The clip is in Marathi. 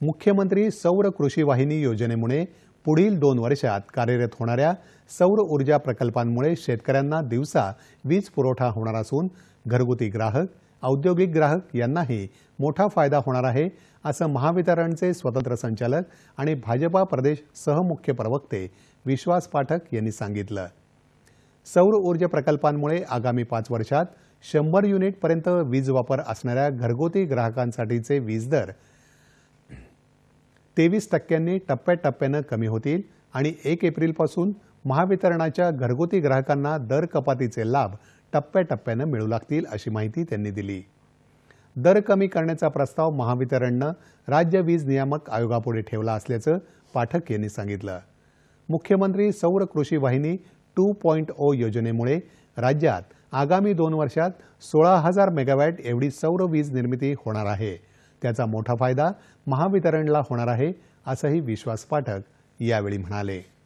मुख्यमंत्री सौर कृषी वाहिनी योजनेमुळे पुढील दोन वर्षात कार्यरत होणाऱ्या सौर ऊर्जा प्रकल्पांमुळे शेतकऱ्यांना दिवसा वीज पुरवठा होणार असून घरगुती ग्राहक औद्योगिक ग्राहक यांनाही मोठा फायदा होणार आहे असं महावितरणचे स्वतंत्र संचालक आणि भाजपा प्रदेश सहमुख्य प्रवक्ते विश्वास पाठक यांनी सांगितलं. सौर ऊर्जा प्रकल्पांमुळे आगामी पाच वर्षात शंभर युनिटपर्यंत वीज वापर असणाऱ्या घरगुती ग्राहकांसाठीचे वीज दर तेवीस टक्क्यांनी टप्प्याटप्प्यानं कमी होतील आणि एक एप्रिलपासून महावितरणाच्या घरगुती ग्राहकांना दर कपातीचे लाभ टप्प्याटप्प्यानं मिळू लागतील अशी माहिती त्यांनी दिली. दर कमी करण्याचा प्रस्ताव महावितरणनं राज्य वीज नियामक आयोगापुढे ठेवला असल्याचं पाठक यांनी सांगितलं. मुख्यमंत्री सौर कृषी वाहिनी टू पॉईंट ओ योजनेमुळे राज्यात आगामी दोन वर्षात सोळा हजार मेगावॅट एवढी सौर वीज निर्मिती होणार आहे. त्याचा मोठा फायदा महावितरणला होणार आहे असंही विश्वास पाठक यावेळी म्हणाले.